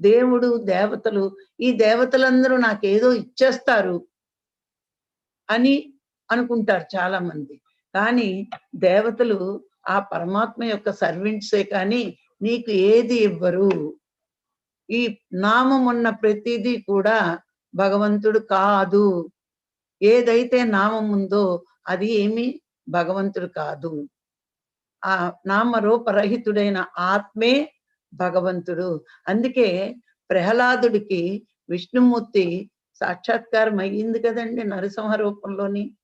దేవుడు దేవతలు ఈ దేవతలందరూ నాకేదో ఇచ్చేస్తారు అని అనుకుంటారు చాలా మంది కానీ దేవతలు ఆ పరమాత్మ యొక్క సర్వెంట్సే కానీ నీకు ఏది ఇవ్వరు. ఈ నామం ఉన్న ప్రతిదీ కూడా భగవంతుడు కాదు. ఏదైతే నామం ఉందో అది ఏమి భగవంతుడు కాదు. ఆ నామరూపరహితుడైన ఆత్మే భగవంతుడు. అందుకే ప్రహ్లాదుడికి విష్ణుమూర్తి సాక్షాత్కారం అయ్యింది కదండి నరసింహ రూపంలోని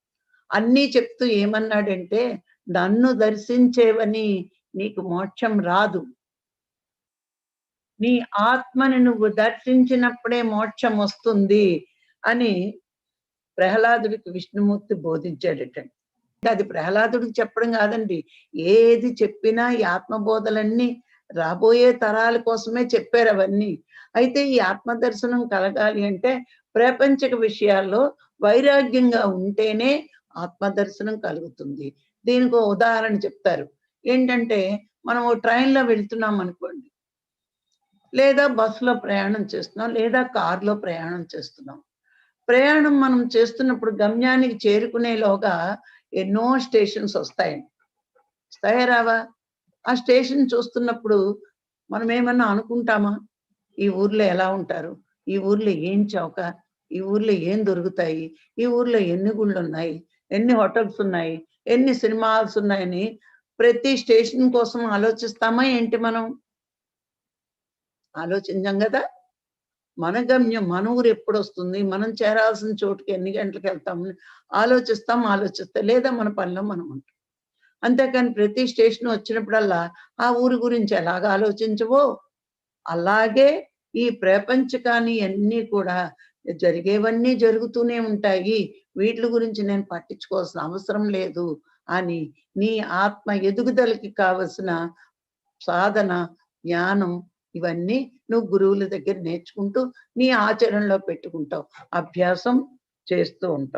అన్నీ చెప్తూ ఏమన్నాడంటే నన్ను దర్శించేవని నీకు మోక్షం రాదు. నీ ఆత్మని నువ్వు దర్శించినప్పుడే మోక్షం వస్తుంది అని ప్రహ్లాదుడికి విష్ణుమూర్తి బోధించాడట. అది ప్రహ్లాదుడికి చెప్పడం కాదండి. ఏది చెప్పినా ఈ ఆత్మబోధలన్నీ రాబోయే తరాల కోసమే చెప్పారు అవన్నీ. అయితే ఈ ఆత్మదర్శనం కలగాలి అంటే ప్రాపంచిక విషయాల్లో వైరాగ్యంగా ఉంటేనే ఆత్మదర్శనం కలుగుతుంది. దీనికి ఒక ఉదాహరణ చెప్తారు. ఏంటంటే మనం ఓ ట్రైన్లో వెళ్తున్నాం అనుకోండి. లేదా బస్సులో ప్రయాణం చేస్తున్నాం లేదా కారులో ప్రయాణం చేస్తున్నాం. ప్రయాణం మనం చేస్తున్నప్పుడు గమ్యానికి చేరుకునేలోగా ఎన్నో స్టేషన్స్ వస్తాయండి. వస్తాయా రావా? ఆ స్టేషన్ చూస్తున్నప్పుడు మనం ఏమన్నా అనుకుంటామా? ఈ ఊర్లో ఎలా ఉంటారు? ఈ ఊర్లో ఏం చౌక? ఈ ఊర్లో ఏం దొరుకుతాయి? ఈ ఊర్లో ఎన్ని గుళ్ళు ఉన్నాయి ఎన్ని హోటల్స్ ఉన్నాయి? ఎన్ని సినిమా హాల్స్ ఉన్నాయని ప్రతి స్టేషన్ కోసం ఆలోచిస్తామా ఏంటి మనం? ఆలోచించాం కదా? మన గమ్యం మన ఊరు ఎప్పుడు వస్తుంది మనం చేరాల్సిన చోటుకి ఎన్ని గంటలకు వెళ్తామని ఆలోచిస్తాం ఆలోచిస్తాం లేదా మన పనిలో మనం ఉంటాం. అంతేకాని ప్రతి స్టేషన్ వచ్చినప్పుడల్లా ఆ ఊరి గురించి ఎలాగ ఆలోచించవో అలాగే ఈ ప్రపంచకాన్ని అన్నీ కూడా జరిగేవన్నీ జరుగుతూనే ఉంటాయి. వీటి గురించి నేను పట్టించుకోవాల్సిన అవసరం లేదు అని నీ ఆత్మ ఎదుగుదలకి కావలసిన సాధన జ్ఞానం ఇవన్నీ నువ్వు గురువుల దగ్గర నేర్చుకుంటూ నీ ఆచరణలో పెట్టుకుంటావు. అభ్యాసం చేస్తూ ఉంటావు.